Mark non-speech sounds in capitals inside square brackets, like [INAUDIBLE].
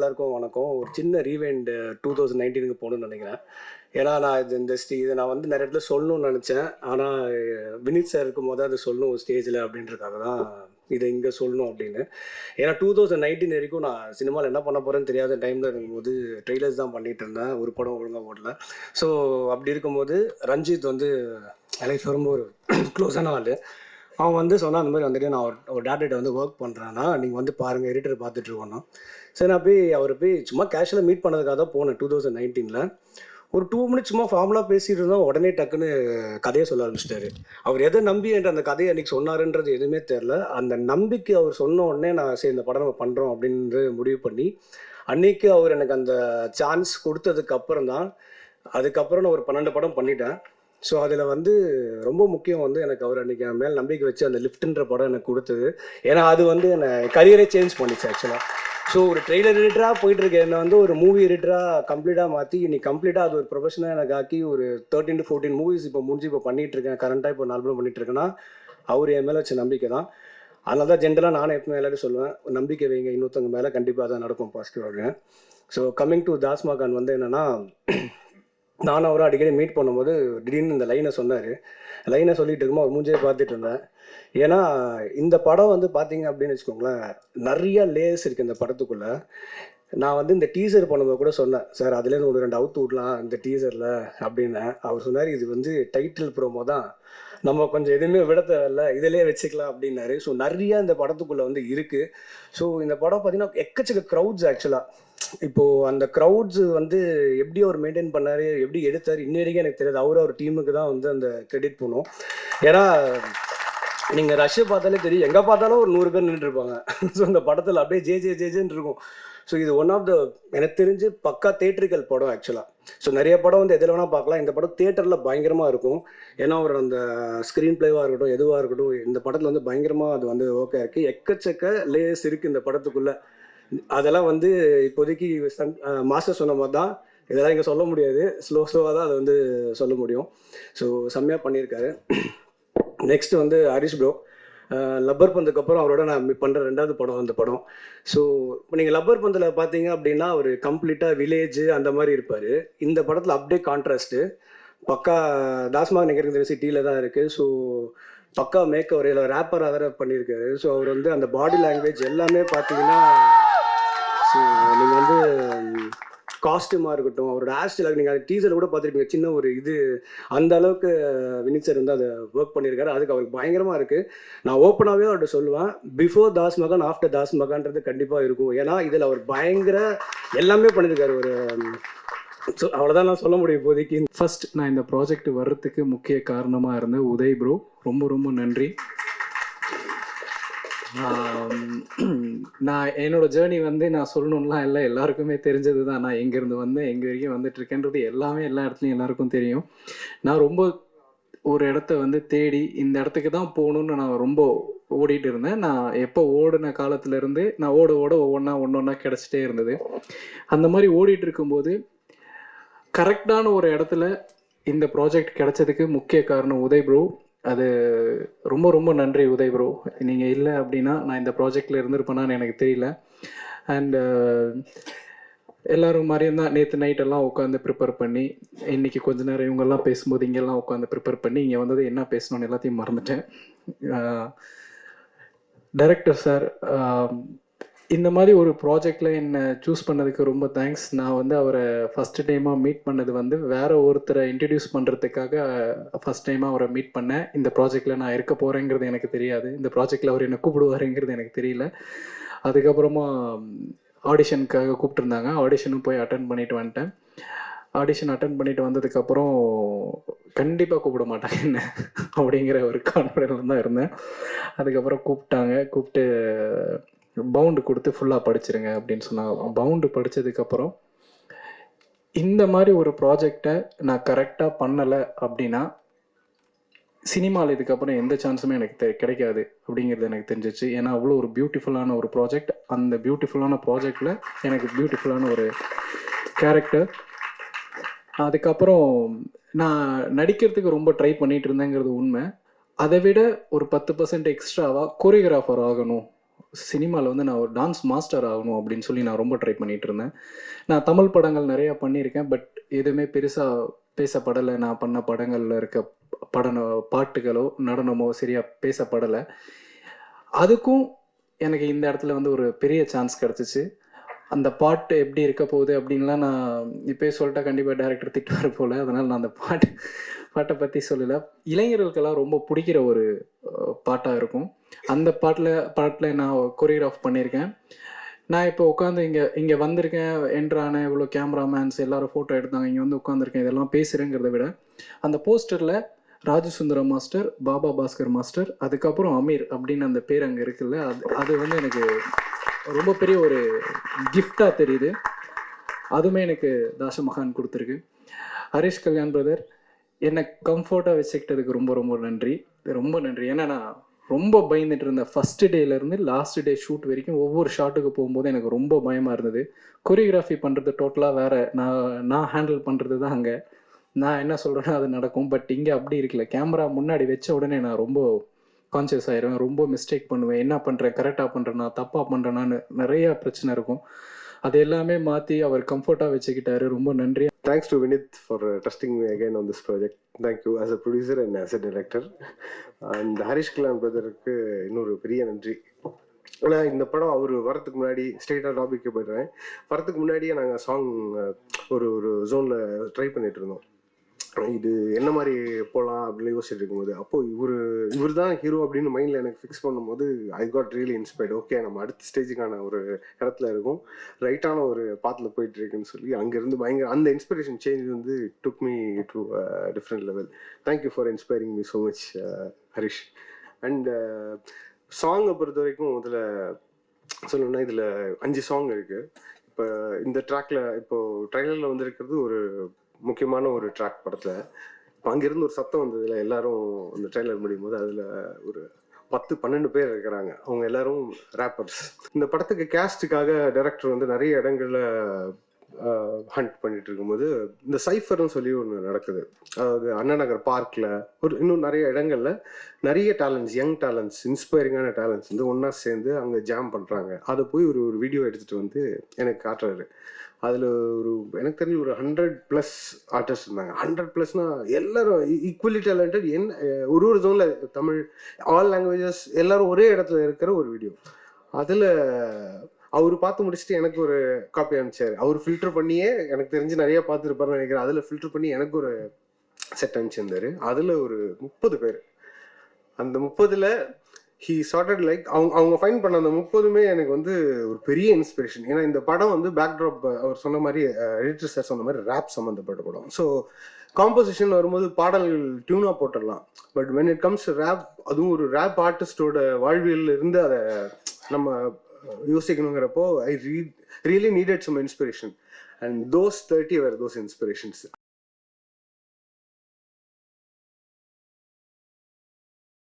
எல்லாருக்கும் வணக்கம். ஒரு சின்ன ரீவைண்ட் டூ தௌசண்ட் நைன்டீனுக்கு போகணும்னு நினைக்கிறேன். ஏன்னா நான் இது இந்த ஸ்டே இதை நான் வந்து நிறைய இடத்துல சொல்லணும்னு நினச்சேன். ஆனால் வினித் சார் இருக்கும் போது அதை சொல்லணும் ஸ்டேஜில் அப்படின்றதுக்காக தான் இதை இங்கே சொல்லணும் அப்படின்னு. ஏன்னா டூ தௌசண்ட் நைன்டீன் வரைக்கும் நான் சினிமாவில் என்ன பண்ண போகிறேன்னு தெரியாத டைமில் இருக்கும்போது ட்ரெய்லர்ஸ் தான் பண்ணிட்டு இருந்தேன். ஒரு படம் ஒழுங்காக ஓடல. ஸோ அப்படி இருக்கும்போது ரஞ்சித் வந்து எனக்கு ரொம்ப ஒரு க்ளோஸான ஆள். அவன் வந்து சொன்னான் அந்த மாதிரி வந்துட்டு நான் ஒரு- ஒரு வந்து ஒர்க் பண்ணுறேன்னா நீங்கள் வந்து பாருங்கள் எடிட்டர் பார்த்துட்டு இருக்கோன்னா சரி நான் போய் அவர் போய் சும்மா கேஷுவலாக மீட் பண்ணதுக்காக தான் போனேன் டூ தௌசண்ட் நைன்டீனில் ஒரு டூ மினிட்ஸ் சும்மா ஃபார்முலா பேசிட்டு இருந்தோம் உடனே டக்குன்னு கதையை சொல்ல ஆரம்பிச்சிட்டாரு. அவர் எதை நம்பி என்ற அந்த கதையை அன்னைக்கு சொன்னாருன்றது எதுவுமே தெரில அந்த நம்பிக்கை அவர் சொன்ன உடனே நான் சரி இந்த படம் நம்ம பண்ணுறோம் அப்படின்னு முடிவு பண்ணி அன்னைக்கு அவர் எனக்கு அந்த சான்ஸ் கொடுத்ததுக்கு அப்புறம் தான் அதுக்கப்புறம் நான் ஒரு பன்னெண்டு படம் பண்ணிட்டேன். ஸோ அதில் வந்து ரொம்ப முக்கியம் வந்து எனக்கு அவர் அன்னைக்கு என் மேல் நம்பிக்கை வச்சு அந்த லிஃப்ட்ன்ற படம் எனக்கு கொடுத்தது. ஏன்னா அது வந்து என்னை கரியரே சேஞ்ச் பண்ணிச்சு ஆக்சுவலாக ஸோ ஒரு ட்ரெய்லர் எடிட்டராக போயிட்டு என்ன என்னை வந்து ஒரு மூவி எடிட்டராக கம்ப்ளீட்டாக மாற்றி இன்னைக்கு கம்ப்ளீட்டாக அது ஒரு ப்ரொஃபஷனாக எனக்கு ஆக்கி ஒரு தேர்ட்டின் டு ஃபோர்டீன் மூவிஸ் இப்போ முடிஞ்சு இப்போ பண்ணிட்டு இருக்கேன் கரண்ட்டாக இப்போ நாலு பண்ணிட்டு இருக்கேன்னா அவர் என் மேலே வச்ச நம்பிக்கை தான். அதனால தான் ஜென்ரலாக நானும் எப்பவுமே எல்லாரும் சொல்லுவேன் நம்பிக்கை வைங்க இன்னொருத்தவங்க மேலே கண்டிப்பாக தான் நடக்கும் பாசிட்டிவ் அப்படின்னு. ஸோ கம்மிங் டு தாஸ்மா கான் வந்து என்னென்னா நானும் அவரும் அடிக்கடி மீட் பண்ணும்போது திடீர்னு இந்த லைனை சொன்னார். லைனை சொல்லிட்டு இருக்கும்போது அவர் மூஞ்சே பார்த்துட்டு இருந்தேன் ஏன்னா இந்த படம் வந்து பார்த்தீங்க அப்படின்னு வச்சுக்கோங்களேன் நிறைய லேயர்ஸ் இருக்குது இந்த படத்துக்குள்ளே. நான் வந்து இந்த டீசர் பண்ணும்போது கூட சொன்னேன் சார் அதுலேருந்து ஒரு ரெண்டு அவுத்து விடலாம் இந்த டீசரில் அப்படின்னு. அவர் சொன்னார் இது வந்து டைட்டில் ப்ரோமோ தான். நம்ம கொஞ்சம் எதுவுமே விட தேவையில்ல இதிலே வச்சுக்கலாம் அப்படின்னாரு. ஸோ நிறைய இந்த படத்துக்குள்ளே வந்து இருக்குது ஸோ இந்த படம் பார்த்தீங்கன்னா எக்கச்சக்க க்ரௌட்ஸ் ஆக்சுவலாக இப்போ அந்த க்ரௌட்ஸ் வந்து எப்படி அவர் மெயின்டைன் பண்ணாரு எப்படி எடுத்தார் இன்ன வரைக்கும் எனக்கு தெரியாது. அவர் அவர் டீமுக்கு தான் வந்து அந்த கிரெடிட் பண்ணும் ஏன்னா நீங்கள் ரஷ்ய பார்த்தாலே தெரியும். எங்கே பார்த்தாலும் ஒரு நூறு பேர் நின்று இருப்பாங்க. [LAUGHS] ஸோ அந்த படத்தில் அப்படியே ஜே ஜே ஜேஜேன்னு இருக்கும். ஸோ இது ஒன் ஆஃப் த எனக்கு தெரிஞ்சு பக்கா தேட்டரிக்கல் படம் ஆக்சுவலாக ஸோ நிறைய படம் வந்து எதில் வேணால் பார்க்கலாம். இந்த படம் தேட்டரில் பயங்கரமாக இருக்கும். ஏன்னா அவர் அந்த ஸ்க்ரீன் பிளேவாக இருக்கட்டும் எதுவாக இருக்கட்டும் இந்த படத்தில் வந்து பயங்கரமாக அது வந்து ஓகே இருக்குது எக்கச்சக்க லேயர்ஸ் இருக்குது இந்த படத்துக்குள்ளே. அதெல்லாம் வந்து இப்போதைக்கு மாஸ்டர் சொன்ன மாதிரி தான். இதெல்லாம் இங்கே சொல்ல முடியாது. ஸ்லோ ஸ்லோவாக தான் அதை வந்து சொல்ல முடியும். ஸோ செம்மையாக பண்ணியிருக்காரு. நெக்ஸ்ட் வந்து ஹரிஷ் ப்ரோ லப்பர் பந்துக்கு அப்புறம் அவரோட நான் பண்ணுற ரெண்டாவது படம் அந்த படம். ஸோ இப்போ நீங்கள் லப்பர் பந்தில் பார்த்தீங்க அப்படின்னா அவர் கம்ப்ளீட்டாக வில்லேஜ் அந்த மாதிரி இருப்பார். இந்த படத்தில் அப்படியே கான்ட்ராஸ்ட்டு பக்கா தாஸ்மாக நினைக்கிறது சிட்டியில் தான் இருக்குது ஸோ பக்கா மேக் அவர் ரேப்பராக வேறு பண்ணியிருக்காரு. ஸோ அவர் வந்து அந்த பாடி லாங்குவேஜ் எல்லாமே பார்த்தீங்கன்னா ஸோ நீங்கள் வந்து காஸ்ட்யூமாக இருக்கட்டும் அவரோட ஹேர் ஸ்டைல் நீங்கள் டீசர் கூட பார்த்துருப்பீங்க. சின்ன ஒரு இது அந்த அளவுக்கு வினித் சார் வந்து அதை ஒர்க் பண்ணியிருக்காரு. அதுக்கு அவருக்கு பயங்கரமாக இருக்குது நான் ஓப்பனாகவே அவர்கிட்ட சொல்லுவேன் பிஃபோர் தாஸ் மகான் ஆஃப்டர் தாஸ் மகான்றது கண்டிப்பாக இருக்கும். ஏன்னா இதில் அவர் பயங்கர எல்லாமே பண்ணியிருக்காரு. ஒரு ஸோ அவ்வளோதான் நான் சொல்ல முடியும் இப்போதைக்கு. ஃபர்ஸ்ட் நான் இந்த ப்ராஜெக்ட் வர்றதுக்கு முக்கிய காரணமாக இருந்த உதய் ப்ரோ ரொம்ப ரொம்ப நன்றி. [CLEARS THROAT] நான் என்னோட ஜேர்னி வந்து நான் சொல்லணும்லாம் இல்லை. எல்லாருக்குமே தெரிஞ்சது தான். நான் எங்கேருந்து வந்தேன் எங்கே வரைக்கும் வந்துட்டு இருக்கேன்றது எல்லாமே எல்லா இடத்துலையும் எல்லாருக்கும் தெரியும். நான் ரொம்ப ஒரு இடத்த வந்து தேடி இந்த இடத்துக்கு தான் போகணுன்னு நான் ரொம்ப ஓடிட்டு இருந்தேன். நான் எப்போ ஓடின காலத்துலேருந்து நான் ஓட ஓட ஒவ்வொன்றா ஒன்று ஒன்றா கிடச்சிட்டே இருந்தது. அந்த மாதிரி ஓடிட்டு இருக்கும்போது கரெக்டான ஒரு இடத்துல இந்த ப்ராஜெக்ட் கிடைச்சதுக்கு முக்கிய காரணம் உதய் ப்ரோ அது ரொம்ப ரொம்ப நன்றி உதய் ப்ரோ நீங்கள் இல்லை அப்படின்னா நான் இந்த ப்ராஜெக்டில் இருந்திருப்பேனான்னு எனக்கு தெரியல. அண்ட் எல்லாரும் மாதிரியும் தான் நேற்று நைட்டெல்லாம் உட்காந்து ப்ரிப்பேர் பண்ணி இன்னைக்கு கொஞ்ச நேரம் இவங்கெல்லாம் பேசும்போது இங்கெல்லாம் உட்காந்து ப்ரிப்பேர் பண்ணி இங்கே வந்தது என்ன பேசணும்னு எல்லாத்தையும் மறந்துட்டேன். டைரக்டர் சார் இந்த மாதிரி ஒரு ப்ராஜெக்டில் என்னை சூஸ் பண்ணதுக்கு ரொம்ப தேங்க்ஸ் நான் வந்து அவரை ஃபஸ்ட்டு டைமாக மீட் பண்ணது வந்து வேற ஒருத்தரை இன்ட்ரடியூஸ் பண்ணுறதுக்காக ஃபஸ்ட் டைமாக அவரை மீட் பண்ணேன். இந்த ப்ராஜெக்டில் நான் இருக்க போகிறேங்கிறது எனக்கு தெரியாது. இந்த ப்ராஜெக்டில் அவர் என்னை கூப்பிடுவாருங்கிறது எனக்கு தெரியல. அதுக்கப்புறமா ஆடிஷனுக்காக கூப்பிட்டுருந்தாங்க. ஆடிஷனும் போய் அட்டன் பண்ணிட்டு வந்துட்டேன். ஆடிஷன் அட்டன் பண்ணிட்டு வந்ததுக்கப்புறம் கண்டிப்பாக கூப்பிட மாட்டாங்க என்ன அப்படிங்கிற ஒரு கான்ஃபிடென்ட் தான் இருந்தேன். அதுக்கப்புறம் கூப்பிட்டாங்க. கூப்பிட்டு பவுண்டு கொடுத்து ஃபுல்லாக படிச்சிருங்க அப்படின்னு சொன்னாங்க பவுண்டு படித்ததுக்கப்புறம் இந்த மாதிரி ஒரு ப்ராஜெக்டை நான் கரெக்டாக பண்ணலை அப்படின்னா சினிமாவில் இதுக்கப்புறம் எந்த சான்ஸுமே எனக்கு தெ- கிடைக்காது அப்படிங்கிறது எனக்கு தெரிஞ்சிச்சு ஏன்னா அவ்வளோ ஒரு பியூட்டிஃபுல்லான ஒரு ப்ராஜெக்ட் அந்த பியூட்டிஃபுல்லான ப்ராஜெக்டில் எனக்கு பியூட்டிஃபுல்லான ஒரு கேரக்டர் அதுக்கப்புறம் நான் நடிக்கிறதுக்கு ரொம்ப ட்ரை பண்ணிகிட்டு இருந்தேங்கிறது உண்மை. அதை விட ஒரு பத்து பர்சன்ட் எக்ஸ்ட்ராவாக கொரியோகிராஃபர் ஆகணும். சினிமாவில் வந்து நான் ஒரு டான்ஸ் மாஸ்டர் ஆகணும் அப்படின்னு சொல்லி நான் ரொம்ப ட்ரை பண்ணிகிட்டு இருந்தேன். நான் தமிழ் படங்கள் நிறையா பண்ணியிருக்கேன் பட் எதுவுமே பெருசாக பேசப்படலை. நான் பண்ண படங்களில் இருக்க படன பாட்டுகளோ நடனமோ சரியாக பேசப்படலை. அதுக்கும் எனக்கு இந்த இடத்துல வந்து ஒரு பெரிய சான்ஸ் கிடச்சிச்சு. அந்த பாட்டு எப்படி இருக்க போகுது அப்படின்லாம் நான் இப்போயே சொல்லிட்டா கண்டிப்பாக டேரக்டர் திட்டுவார் போல். அதனால் நான் அந்த பாட்டு பாட்டை பற்றி சொல்லலை. இளைஞர்களுக்கெல்லாம் ரொம்ப பிடிக்கிற ஒரு பாட்டாக இருக்கும். அந்த பாட்டில் பாட்டில் நான் கொரியோகிராஃப் பண்ணியிருக்கேன். நான் இப்போ உட்காந்து இங்கே இங்கே வந்திருக்கேன் என்ட்ரான இவ்வளோ கேமராமேன்ஸ் எல்லாரும் ஃபோட்டோ எடுத்தாங்க இங்கே வந்து உட்காந்துருக்கேன் இதெல்லாம் பேசுகிறேங்கிறத விட அந்த போஸ்டரில் ராஜசுந்தரம் மாஸ்டர் பாபா பாஸ்கர் மாஸ்டர் அதுக்கப்புறம் அமீர் அப்படின்னு அந்த பேர் அங்கே இருக்குல்ல அது அது வந்து எனக்கு ரொம்ப பெரிய ஒரு கிஃப்டாக தெரியுது. அதுவுமே எனக்கு தாசமகான் கொடுத்துருக்கு. ஹரிஷ் கல்யாண் பிரதர் என்னை கம்ஃபர்ட்டாக வச்சுக்கிட்டதுக்கு ரொம்ப ரொம்ப நன்றி. ரொம்ப நன்றி. ஏன்னா நான் ரொம்ப பயந்துட்டு இருந்தேன். ஃபஸ்ட்டு டேலேருந்து லாஸ்ட் டே ஷூட் வரைக்கும் ஒவ்வொரு ஷாட்டுக்கு போகும்போது எனக்கு ரொம்ப பயமாக இருந்தது. கொரியோகிராஃபி பண்ணுறது டோட்டலாக வேறு நான் நான் ஹேண்டில் பண்ணுறது தான் அங்கே. நான் என்ன சொல்கிறேன்னா அது நடக்கும். பட் இங்கே அப்படி இருக்கல. கேமரா முன்னாடி வச்ச உடனே நான் ரொம்ப கான்சியஸ் ஆயிடுவேன் ரொம்ப மிஸ்டேக் பண்ணுவேன். என்ன பண்ணுறேன் கரெக்டாக பண்ணுறேன்னா தப்பாக பண்ணுறேனான்னு நிறைய பிரச்சனை இருக்கும். அது எல்லாமே மாற்றி அவர் கம்ஃபர்ட்டாக வச்சுக்கிட்டாரு. ரொம்ப நன்றி. Thanks to Vineeth for trusting me again on this project thank you Thank a producer and as a director and Harish Kalyan பிரதருக்கு இன்னொரு பெரிய நன்றி. ஏன்னா இந்த படம் அவர் வரதுக்கு முன்னாடி ஸ்ட்ரெயிட்டாக டாபிக்கு போயிடுறேன். வரத்துக்கு முன்னாடியே நாங்கள் சாங் uh, ஒரு ஒரு ஜோனில் ட்ரை பண்ணிட்டு இருந்தோம். இது என்ன மாதிரி போகலாம் அப்படின்னு யோசிச்சுட்டு இருக்கும்போது அப்போ இவர் இவர் தான் ஹீரோ அப்படின்னு மைண்டில் எனக்கு ஃபிக்ஸ் பண்ணும்போது I got really inspired okay நம்ம அடுத்த ஸ்டேஜுக்கான ஒரு இடத்துல இருக்கும். ரைட்டான ஒரு பாத்தில் போயிட்டு இருக்குன்னு சொல்லி அங்கேருந்து பயங்கர அந்த இன்ஸ்பிரேஷன் சேஞ்ச் வந்து took me to different level thank you for inspiring me so much Harish and சாங்கை பொறுத்த வரைக்கும் இதில் சொல்லணும்னா இதில் அஞ்சு சாங் இருக்குது இப்போ இந்த ட்ராக்ல இப்போ ட்ரைலரில் வந்திருக்கிறது ஒரு முக்கியமான ஒரு ட்ராக் படத்தில். இப்போ அங்கேருந்து ஒரு சத்தம் வந்ததுல எல்லாரும் அந்த ட்ரெய்லர் முடியும் போது அதில் ஒரு பத்து பன்னெண்டு பேர் இருக்கிறாங்க. அவங்க எல்லாரும் ரேப்பர்ஸ் இந்த படத்துக்கு கேஸ்ட்டுக்காக டைரக்டர் வந்து நிறைய இடங்களில் ஹண்ட் பண்ணிட்டு இருக்கும்போது இந்த சைஃபர்னு சொல்லி ஒன்று நடக்குது. அதாவது அண்ணா நகர் பார்க்கில் ஒரு இன்னும் நிறைய இடங்கள்ல நிறைய டேலண்ட்ஸ் யங் டேலண்ட்ஸ் இன்ஸ்பைரிங்கான டேலண்ட்ஸ் வந்து ஒன்றா சேர்ந்து அங்கே ஜாம் பண்ணுறாங்க அதை போய் ஒரு ஒரு வீடியோ எடுத்துகிட்டு வந்து எனக்கு காட்டுறாரு. அதில் ஒரு எனக்கு தெரிஞ்சு ஒரு ஹண்ட்ரட் ப்ளஸ் ஆர்டிஸ்ட் இருந்தாங்க. ஹண்ட்ரட் ப்ளஸ்னால் எல்லாரும் e- ஈக்குவலி டேலண்டட் என் ஒரு ஒரு ஜோனில் தமிழ் ஆல் லாங்குவேஜஸ் எல்லோரும் ஒரே இடத்துல இருக்கிற ஒரு வீடியோ அதில் அவர் பார்த்து முடிச்சுட்டு எனக்கு ஒரு காப்பி அனுப்பிச்சாரு. அவர் ஃபில்டர் பண்ணியே எனக்கு தெரிஞ்சு நிறைய பார்த்துருப்பாருன்னு நினைக்கிறேன். அதில் ஃபில்டர் பண்ணி எனக்கு ஒரு செட் அனுப்பிச்சிருந்தாரு. அதில் ஒரு முப்பது பேர். அந்த முப்பதில் ஹீ சார்டட் லைக் அவங்க அவங்க ஃபைன் பண்ண அந்த முப்பதுமே எனக்கு வந்து ஒரு பெரிய இன்ஸ்பிரேஷன் ஏன்னா இந்த படம் வந்து பேக்ட்ராப் அவர் சொன்ன மாதிரி எடிட்டர் சார் சொன்ன மாதிரி ரேப் சம்மந்தப்பட்ட படம். ஸோ காம்போசிஷன் வரும்போது பாடல்கள் டியூனாக போட்டுடலாம். But when it comes rap அதுவும் ஒரு ரேப் ஆர்டிஸ்டோட வாழ்வியல் இருந்து அதை நம்ம யோசிக்கணுங்கிறப்போ I read really needed some inspiration and those thirty where those inspirations